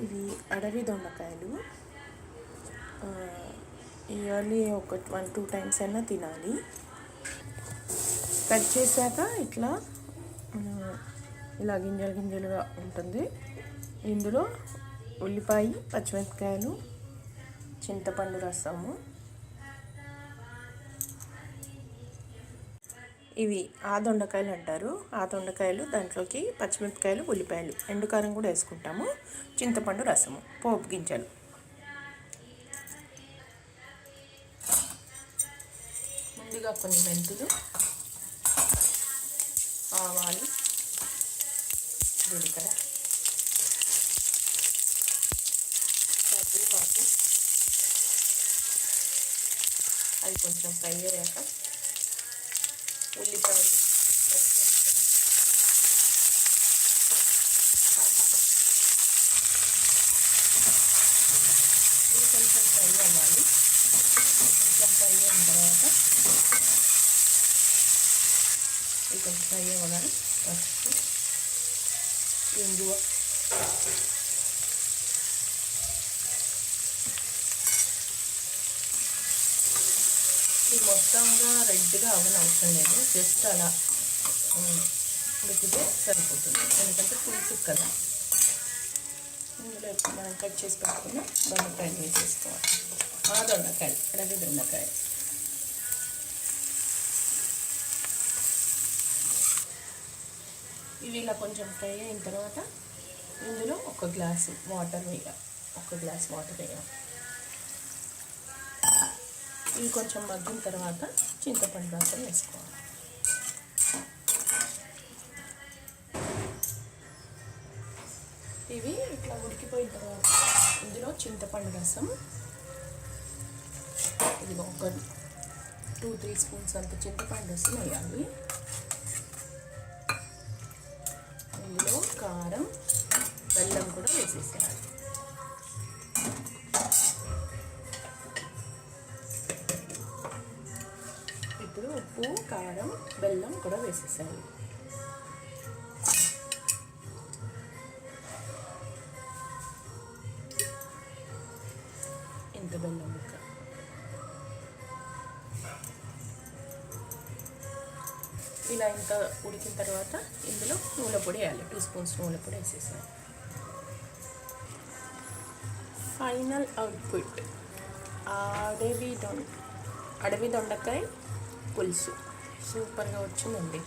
ఇవి అడవి దొండకాయలు. ఇయర్లీ ఒక వన్ టూ టైమ్స్ అయినా తినాలి. కట్ చేశాక ఇట్లా ఇలా గింజలు గింజలుగా ఉంటుంది. ఇందులో ఉల్లిపాయ పచ్చిమిరపకాయలు చింతపండు రసము ఇవి ఆ దొండకాయలు అంటారు. ఆ దొండకాయలు దాంట్లోకి పచ్చిమిరపకాయలు ఉల్లిపాయలు ఎండుకారం కూడా వేసుకుంటాము. చింతపండు రసము పోపు గింజలు. ముందుగా కొన్ని మెంతులు ఆవాలు జీలకర్ర కరివేపాకు. అది కొంచెం ఫ్రై అయ్యాక ఉల్లిపాయలు పచ్చిమిరపకాయలు ఇవి కొంచెం ఫ్రై అవ్వాలి కొంచెం ఫ్రై అయిన తర్వాత ఇది కొంచెం ఫ్రై అవ్వగానే పసుపు ఇంగువ ఇది మొత్తంగా రెడ్గా అవన్నీ అవసరం లేదు. జస్ట్ అలా ఉడికితే సరిపోతుంది. ఎందుకంటే పులుసు కదా. ఇందులో ఇప్పుడు మనం కట్ చేసి పెట్టుకున్న దొండకాయలు వేసేసుకోవాలి ఆ దొండకాయలు అడవి దొండకాయ. ఇవి ఇలా కొంచెం ఫ్రై అయిన తర్వాత ఇందులో ఒక గ్లాసు వాటర్ వేయాలి ఒక గ్లాస్ వాటర్ వేయాలి ఇవి కొంచెం మగ్గిన తర్వాత చింతపండు రసం వేసుకోవాలి. ఇవి ఇట్లా ఉడికిపోయిన తర్వాత ఇందులో చింతపండు రసం ఇది ఒక టూ త్రీ స్పూన్స్ అంత చింతపండు రసం వేయాలి. ఉప్పు కారం బెల్లం కూడా వేసేసాను. ఇంత బెల్లం ముక్క. ఇలా ఇంత ఉడికిన తర్వాత ఇందులో నూనె పొడి వేయాలి. టూ స్పూన్స్ నూనె పొడి వేసేసాను. ఫైనల్ అవుట్పుట్ అడవి దొండ అడవి దొండకాయ పులుసు సూపర్గా వచ్చిందండి